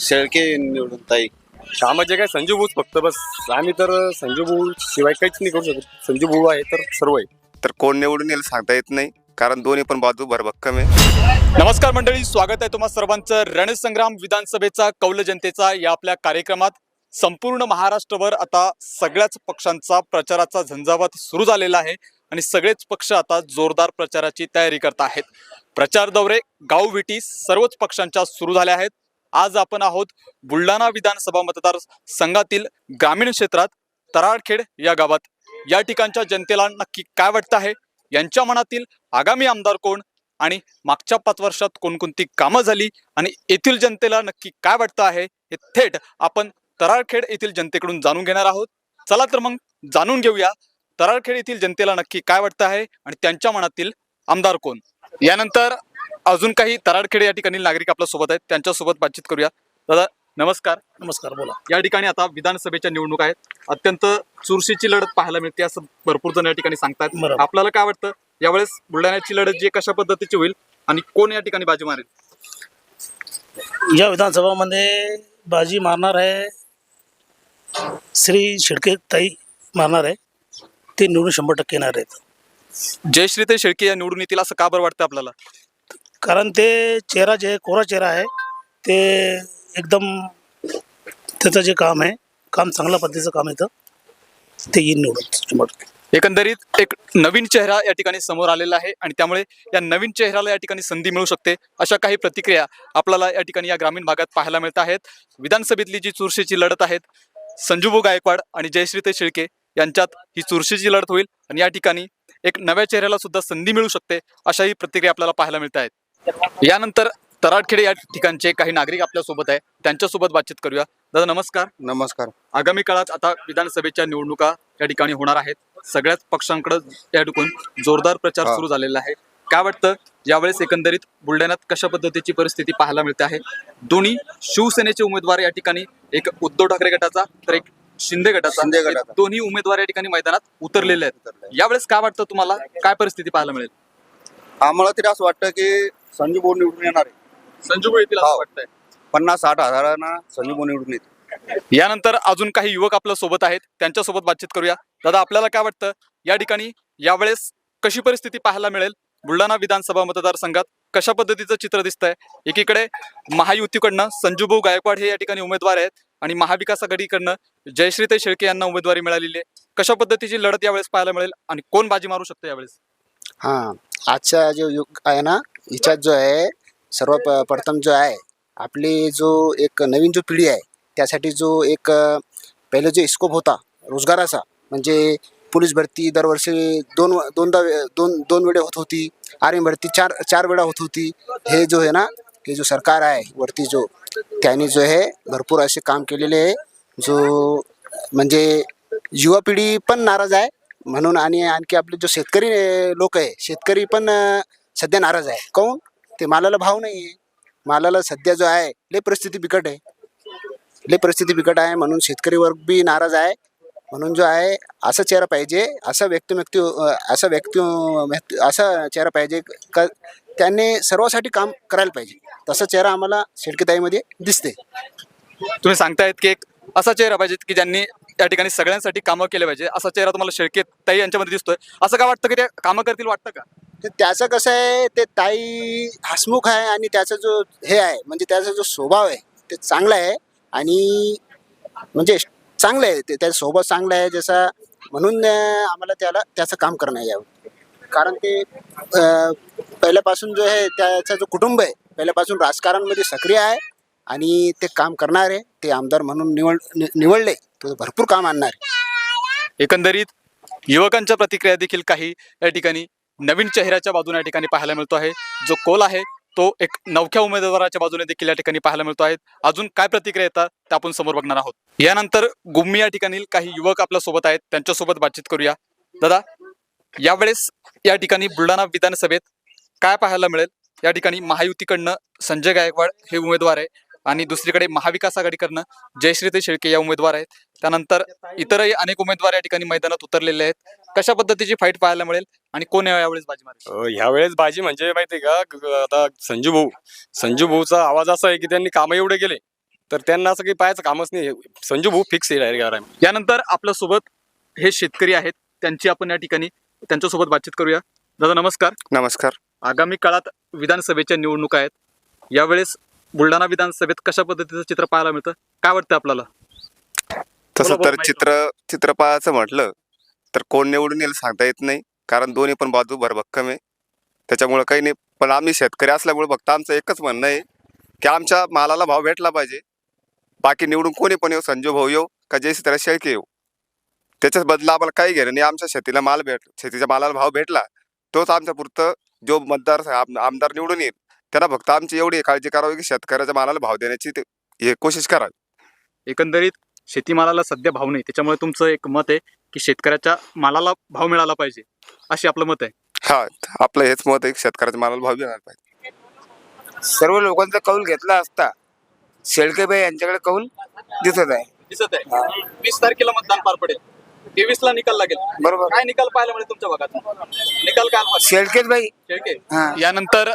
शेळके निवडून ताई कामाचे काय संजू भाऊच फक्त बस. आम्ही तर संजू भाऊ शिवाय काहीच नाही करू शकत. संजू भाऊ आहे तर सर्व आहे. तर कोण निवडून येईल सांगता येत नाही कारण दोन्ही पण बाजू भरभक्कम आहे. नमस्कार मंडळी स्वागत आहे तुम्हा सर्वांचं. रणसंग्राम विधानसभेचा कौल जनतेचा या आपल्या कार्यक्रमात. संपूर्ण महाराष्ट्रभर आता सगळ्याच पक्षांचा प्रचाराचा झंझावात सुरू झालेला आहे आणि सगळेच पक्ष आता जोरदार प्रचाराची तयारी करत आहेत. प्रचार दौरे गावविटी सर्वच पक्षांच्या सुरू झाल्या आहेत. आज आपण आहोत बुलढाणा विधानसभा मतदार संघातील ग्रामीण क्षेत्रात तराडखेड या गावात. या ठिकाणच्या जनतेला नक्की काय वाटतं आहे? यांच्या मनातील आगामी आमदार कोण? आणि मागच्या पाच वर्षात कोणकोणती कामं झाली? आणि येथील जनतेला नक्की काय वाटतं आहे? हे थेट आपण तराळखेड येथील जनतेकडून जाणून घेणार आहोत. चला तर मग जाणून घेऊया तराळखेड येथील जनतेला नक्की काय वाटतं आहे? आणि त्यांच्या मनातील आमदार कोण? यानंतर अजून काही तराळखेड या ठिकाणी नागरिक आपल्यासोबत आहेत. त्यांच्यासोबत बातचीत करूया. दादा नमस्कार. नमस्कार बोला. या ठिकाणी आता विधानसभेच्या निवडणूक आहेत. अत्यंत चुरशीची लढत पाहायला मिळते असं भरपूर जण या ठिकाणी सांगतात. बरोबर. आपल्याला काय वाटतं? यावेळेस बुलढाण्याची लढत जी कशा पद्धतीची होईल? आणि कोण या ठिकाणी बाजी मारेल? या विधानसभामध्ये बाजी मारणार आहे. श्री शिडके ताई मारणार आहे. ते निवडून शंभर टक्के येणार आहेत. जयश्री ते शेळके या निवडून येतील असं का बरं वाटतं आपल्याला? कारण ते चेहरा जे कोरा चेहरा आहे ते एकदम त्याचं जे काम आहे काम चांगल्या पद्धतीचं काम येतं ते येईल निवडून एकंदरीत एक नवीन चेहरा या ठिकाणी समोर आलेला आहे आणि त्यामुळे या नवीन चेहऱ्याला या ठिकाणी संधी मिळू शकते. अशा काही प्रतिक्रिया आपल्याला या ठिकाणी या ग्रामीण भागात पाहायला मिळत आहेत. विधानसभेतली जी चुरशीची लढत आहेत संजूभाऊ गायकवाड आणि जयश्रीते शेळके यांच्यात ही चुरशीची लढत होईल आणि या ठिकाणी एक नव्या चेहऱ्याला सुद्धा संधी मिळू शकते अशाही प्रतिक्रिया आपल्याला पाहायला मिळत आहेत. यानंतर तराडखेडे या ठिकाणचे काही नागरिक आपल्यासोबत आहे. त्यांच्यासोबत बातचीत करूया. दादा नमस्कार. नमस्कार. आगामी काळात आता विधानसभेच्या निवडणुका या ठिकाणी होणार आहेत. सगळ्याच पक्षांकडे या ठिकाणी जोरदार प्रचार. सुरू झालेला आहे. काय वाटतं यावेळेस एकंदरीत बुलढाण्यात कशा पद्धतीची परिस्थिती पाहायला मिळते आहे? दोन्ही शिवसेनेचे उमेदवार या ठिकाणी एक उद्धव ठाकरे गटाचा तर एक शिंदे गटाचा. दोन्ही उमेदवार या ठिकाणी मैदानात उतरलेले आहेत. यावेळेस काय वाटतं तुम्हाला? काय परिस्थिती पाहायला मिळेल? आम्हाला तरी असं वाटतं की संजू भाऊ निवडून येणार आहे. संजू येतील असं हो. वाटतंय. पन्नास साठ हजारांना संजू भाऊ निवडून येतील. यानंतर अजून काही युवक आपल्यासोबत आहेत. त्यांच्यासोबत बातचीत करूया. दादा आपल्याला काय वाटतं? या ठिकाणी यावेळेस कशी परिस्थिती पाहायला मिळेल? बुलढाणा विधानसभा मतदारसंघात कशा पद्धतीचं चित्र दिसतंय? एकीकडे महायुतीकडनं संजूभाऊ गायकवाड हे या ठिकाणी उमेदवार आहेत आणि महाविकास आघाडीकडनं जयश्रीताई शेळके यांना उमेदवारी मिळालेली आहे. कशा पद्धतीची लढत यावेळेस पाहायला मिळेल आणि कोण बाजी मारू शकतं यावेळेस? हां आजचा जो युग आहे ना हिच्यात जो आहे सर्व प प्रथम जो आहे आपली जो एक नवीन जो पिढी आहे त्यासाठी जो एक अ, पहिले जो स्कोप होता रोजगाराचा म्हणजे पोलीस भरती दरवर्षी दोन दोनदा वे- दोन दोन वेळे होत होती आर्मी भरती चार चार वेळा होत होती. हे जो आहे ना हे जो सरकार आहे वरती जो त्यांनी जो आहे भरपूर असे काम केलेले आहे जो म्हणजे युवा पिढी पण नाराज आहे म्हणून आणि आणखी आपले जो शेतकरी लोक आहे शेतकरी पण सध्या नाराज आहे. काऊन ते मालाला भाव नाही आहे मालाला सध्या जो आहे लय परिस्थिती बिकट आहे. लय परिस्थिती बिकट आहे म्हणून शेतकरी वर्ग बी नाराज आहे. म्हणून जो आहे असा चेहरा पाहिजे असा व्यक्ती व्यक्ती असा व्यक्ती असा चेहरा पाहिजे का त्यांनी सर्वासाठी काम करायला पाहिजे. तसा चेहरा आम्हाला शेडकेताईमध्ये दिसते तुम्ही सांगतायत की एक असा चेहरा पाहिजे की ज्यांनी या ठिकाणी सगळ्यांसाठी कामं केले पाहिजे. असा चेहरा तुम्हाला शेळके ताई यांच्यामध्ये दिसतोय. असं का वाटतं की ते कामं करतील वाटतं का? तर त्याचं कसं आहे ते ताई हसमुख आहे आणि त्याचा जो हे आहे म्हणजे त्याचा जो स्वभाव आहे ते चांगला आहे आणि म्हणजे चांगलं आहे. ते त्याचा स्वभाव चांगला आहे जसा म्हणून आम्हाला त्याला त्याचं काम करणं यावं कारण ते अं, पहिल्यापासून जो आहे त्याचा जो कुटुंब आहे पहिल्यापासून राजकारणमध्ये सक्रिय आहे. आणि ते काम करणार आहे ते आमदार म्हणून निवड नि- निवडले. तर भरपूर काम आणणार. आहे एकंदरीत युवकांच्या प्रतिक्रिया देखील काही या ठिकाणी नवीन चेहऱ्याच्या बाजूने या ठिकाणी पाहायला मिळतो आहे. जो कोल आहे तो एक नवख्या उमेदवाराच्या बाजूने देखील या ठिकाणी पाहायला मिळतो आहे. अजून काय प्रतिक्रिया येतात त्या आपण समोर बघणार आहोत. यानंतर गुम्मी या ठिकाणी काही युवक आपल्यासोबत आहेत त्यांच्यासोबत बातचीत करूया. दादा यावेळेस या ठिकाणी बुलढाणा विधानसभेत काय पाहायला मिळेल? या ठिकाणी महायुतीकडनं संजय गायकवाड हे उमेदवार आहे. आणि दुसरीकडे महाविकास आघाडीकडनं जयश्रीते शेळके या उमेदवार आहेत. त्यानंतर इतरही अनेक उमेदवार या ठिकाणी मैदानात उतरलेले आहेत. कशा पद्धतीची फाईट पाहायला मिळेल आणि कोण यावेळेस बाजी मारेल? अ, ह्यावेळेस बाजी म्हणजे माहितीये का आता संजू भाऊ संजू भाऊचा आवाज असा आहे की त्यांनी कामं एवढे केले तर त्यांना असं काही पाहायचं कामच नाही संजू भाऊ फिक्स आहे यानंतर आपल्यासोबत हे शेतकरी आहेत. त्यांची आपण या ठिकाणी त्यांच्यासोबत बातचीत करूया. दादा नमस्कार. नमस्कार. आगामी काळात विधानसभेच्या निवडणुका आहेत. यावेळेस बुलढाणा विधानसभेत कशा पद्धतीचं चित्र पाहायला मिळतं? काय वाटतं आपल्याला? तसं तर चित्र चित्र पाहायचं म्हटलं तर कोण निवडून येईल सांगता येत नाही. कारण दोन्ही पण बाजू भरभक्कम आहे. त्याच्यामुळं काही नाही. पण आम्ही शेतकरी असल्यामुळे फक्त आमचं एकच म्हणणं आहे की आमच्या मालाला भाव भेटला पाहिजे. बाकी निवडून कोणी पण येऊ संजू भाऊ येऊ का जयसी त्याला शेळके येऊ. त्याच्याच बदला आम्हाला काही घेणं नाही. आमच्या शेतीला माल भेट शेतीच्या मालाला भाव भेटला तोच आमच्या पुरतं जो मतदार आम- आमदार निवडून येईल. त्यांना फक्त. आमची एवढी काळजी करावी की शेतकऱ्याच्या मालाला भाव देण्याची ते- हे कोशिश करावी एकंदरीत शेतीमालाला सध्या भाव नाही. त्याच्यामुळे तुमचं एक मत आहे की शेतकऱ्याच्या मालाला भाव मिळाला पाहिजे. अशी आपलं मत आहे. हा आपलं हेच मत आहे की शेतकऱ्याच्या मालाला भाव देणार पाहिजे. सर्व लोकांचा कौल घेतला असता शेळकेबाई यांच्याकडे कौल दिसत आहे. दिसत आहे. वीस तारखेला मतदान पार पडेल. तेवीस ला निकाल लागेल. बरोबर. काय निकाल पाहायला मिळेल तुमच्या भागात? निकाल काय? शेळकेच बाई. शेळके. हा. यानंतर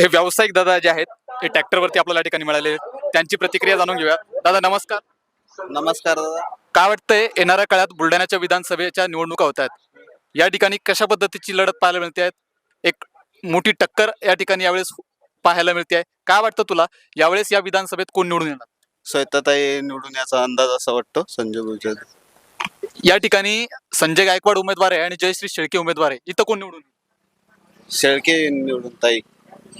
हे व्यावसायिक दादा जे आहेत ते ट्रॅक्टरवरती आपल्याला या ठिकाणी मिळाले. त्यांची प्रतिक्रिया जाणून घेऊया. दादा नमस्कार. नमस्कार दादा. काय वाटतंय येणाऱ्या काळात बुलढाण्याच्या विधानसभेच्या निवडणुका होत आहेत? या ठिकाणी कशा पद्धतीची लढत पाहायला मिळते आहे एक मोठी टक्कर या ठिकाणी यावेळेस पाहायला मिळते आहे. काय वाटतं तुला? यावेळेस या विधानसभेत कोण निवडून येणार? श्वेताताई निवडून याचा अंदाज असा वाटतो संजय भोईचा या ठिकाणी संजय गायकवाड उमेदवार आहे आणि जयश्री शेळके उमेदवार आहे. इथं कोण निवडून येईल? शेळके निवडून ताई.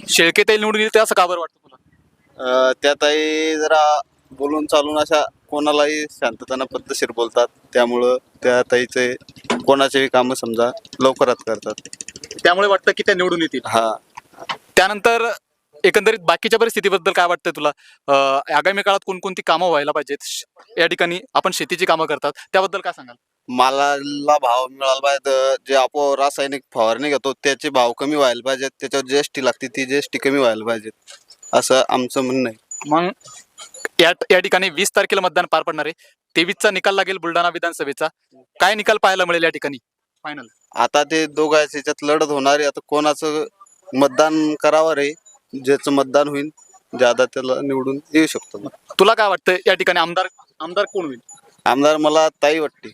शेळके ताई निवडून येईल ते असं का बरं वाटतं तुला अं, त्या ताई जरा बोलून चालून अशा कोणालाही शांतताना पद्धतशीर बोलतात. त्यामुळं त्या ताईचे कोणाचेही कामं समजा लवकरात करतात. त्यामुळे वाटतं की त्या निवडून येतील. हा. त्यानंतर एकंदरीत बाकीच्या परिस्थितीबद्दल काय वाटतं तुला? आगामी काळात कोणकोणती कामं व्हायला पाहिजेत? या ठिकाणी आपण शेतीची कामं करतात. त्याबद्दल काय सांगाल? मालाला भाव मिळाला पाहिजे. जे आपण रासायनिक फवारणी घेतो त्याचे भाव कमी व्हायला पाहिजेत. त्याच्यावर जी एस टी लागते ती जी एस टी कमी व्हायला पाहिजेत. असं आमचं म्हणणं आहे. मग या या ठिकाणी वीस तारखेला मतदान पार पडणार आहे. तेवीसचा निकाल लागेल बुलढाणा विधानसभेचा. काय निकाल पाहायला मिळेल या ठिकाणी? फायनल आता ते दोघांच्या याच्यात लढत होणार आहे. आता कोणाचं मतदान करावं रे? ज्याचं मतदान होईल ज्यादा त्याला निवडून येऊ शकतो तुला काय वाटतं या ठिकाणी आमदार आमदार कोण होईल? आमदार मला ताई वाटते.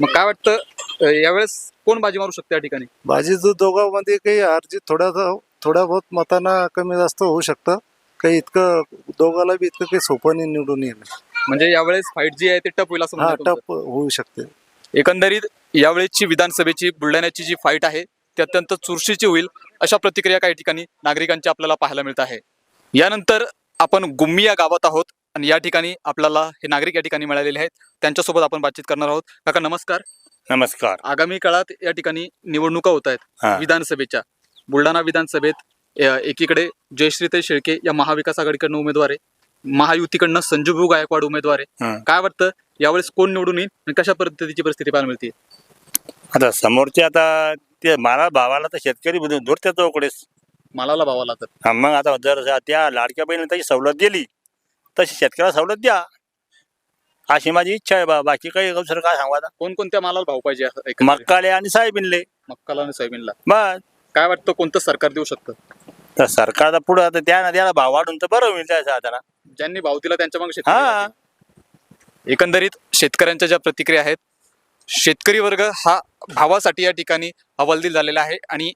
मग काय वाटतं अं, यावेळेस कोण बाजी मारू शकतं या ठिकाणी? भाजी जो दोघांमध्ये काही अर्जित थोड्या थोड्या बहुत मतांना कमी जास्त होऊ शकतं. काही इतकं दोघाला बी इतकं काही सोपं नाही निवडून येणं. म्हणजे यावेळेस फाईट जी आहे ते टप होईल असं हा म्हणणं आहे तुमचं. टप होऊ शकते. एकंदरीत यावेळेची विधानसभेची बुलढाण्याची जी फाईट आहे ती अत्यंत चुरशीची होईल. अशा प्रतिक्रिया काही ठिकाणी नागरिकांच्या आपल्याला पाहायला मिळत आहे. यानंतर आपण गुम्मी या गावात आहोत आणि या ठिकाणी आपल्याला हे नागरिक या ठिकाणी मिळालेले आहेत. त्यांच्यासोबत आपण बातचीत करणार आहोत. काका नमस्कार. नमस्कार. आगामी काळात या ठिकाणी निवडणुका होत आहेत. विधानसभेच्या. बुलढाणा विधानसभेत एकीकडे जयश्रीताई शेळके या महाविकास आघाडीकडनं उमेदवार आहे महायुतीकडनं संजूभाऊ गायकवाड उमेदवार आहे. काय वाटतं? यावेळेस कोण निवडून येईल आणि कशा पद्धतीची परिस्थिती पाहायला मिळते? आता समोरचे आता ते माला भावाला तर शेतकरी बुधून दूर त्या चौकडेच मालाला भावाला तर. हा, मग आता जर त्या लाडक्या बहिणीने त्याची सवलत दिली तशी शेतकऱ्याला सवलत द्या. अशी माझी इच्छा आहे बा बाकी काही दुसरं काय सांगू आता? कोणकोणत्या मालाला भाव पाहिजे असं एकंदरीत? मक्काले आणि साहेबिनले मक्काला आणि सोयाबीनला. बस. काय वाटतं कोणतं सरकार देऊ शकतं? तर सरकारचा पुढं आता त्या त्याला भाव वाढून तर बरं होईल त्याच्या हाताला ज्यांनी भाव दिला त्यांच्या मग हा. एकंदरीत शेतकऱ्यांच्या ज्या प्रतिक्रिया आहेत शेतकरी वर्ग हा भावासाठी या ठिकाणी हवालदिल झालेला आहे आणि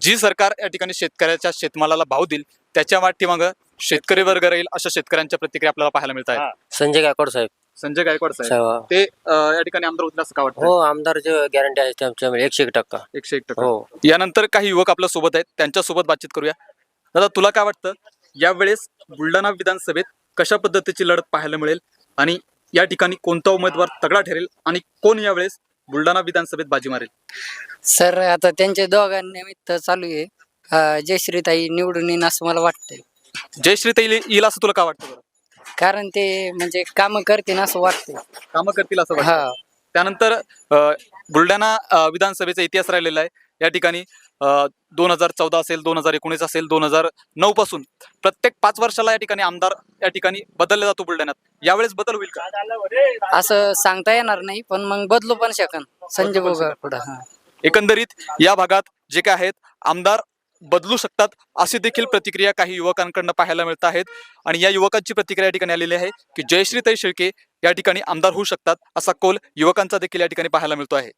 जी सरकार या ठिकाणी शेतकऱ्याच्या शेतमालाला भाव देईल त्याच्या पाठीमागं शेतकरी वर्ग राहील अशा शेतकऱ्यांच्या प्रतिक्रिया आपल्याला पाहायला मिळत आहेत. हा. संजय गायकवाड साहेब. संजय गायकवाड साहेब. ते अं, या ठिकाणी आमदार होतील असं का वाटतं हो आमदारची गॅरंटी आहे त्यांच्यामध्ये एकशे एक टक्का. एकशे एक टक्का. हो. यानंतर काही युवक आपल्यासोबत आहेत त्यांच्यासोबत बातचीत करूया. दादा तुला काय वाटतं? यावेळेस बुलढाणा विधानसभेत कशा पद्धतीची लढत पाहायला मिळेल? आणि या ठिकाणी कोणता उमेदवार तगडा ठरेल आणि कोण यावेळेस बुलढाणा विधानसभेत बाजी मारेल? सर आता त्यांच्या दोघांनिमित्त चालू आहे. जयश्रीताई निवडून येईन असं मला वाटतंय. जयश्री तैल येईल असं तुला काय वाटतं बरं? कारण ते म्हणजे कामं करतील असं वाटतंय. कामं करतील असं वाटतं हा. त्यानंतर अं, बुलढाणा अं, विधानसभेचा इतिहास राहिलेला आहे. या ठिकाणी दोन हजार चौदा असेल दोन हजार एकोणीस असेल दोन हजार नऊ पासून प्रत्येक पाच वर्षाला या ठिकाणी आमदार या ठिकाणी बदलला जातो बुलढाण्यात. यावेळेस बदल होईल का? असं सांगता येणार नाही पण मग बदलू पण शकन. संजय एकंदरीत या भागात जे काय आहेत आमदार बदलू शकतात अशी देखील प्रतिक्रिया काही युवकांकडनं पाहायला मिळत आहेत. आणि या युवकांची प्रतिक्रिया या ठिकाणी आलेली आहे की जयश्रीताई शेळके या ठिकाणी आमदार होऊ शकतात असा कोल युवकांचा देखील या ठिकाणी पाहायला मिळतो आहे.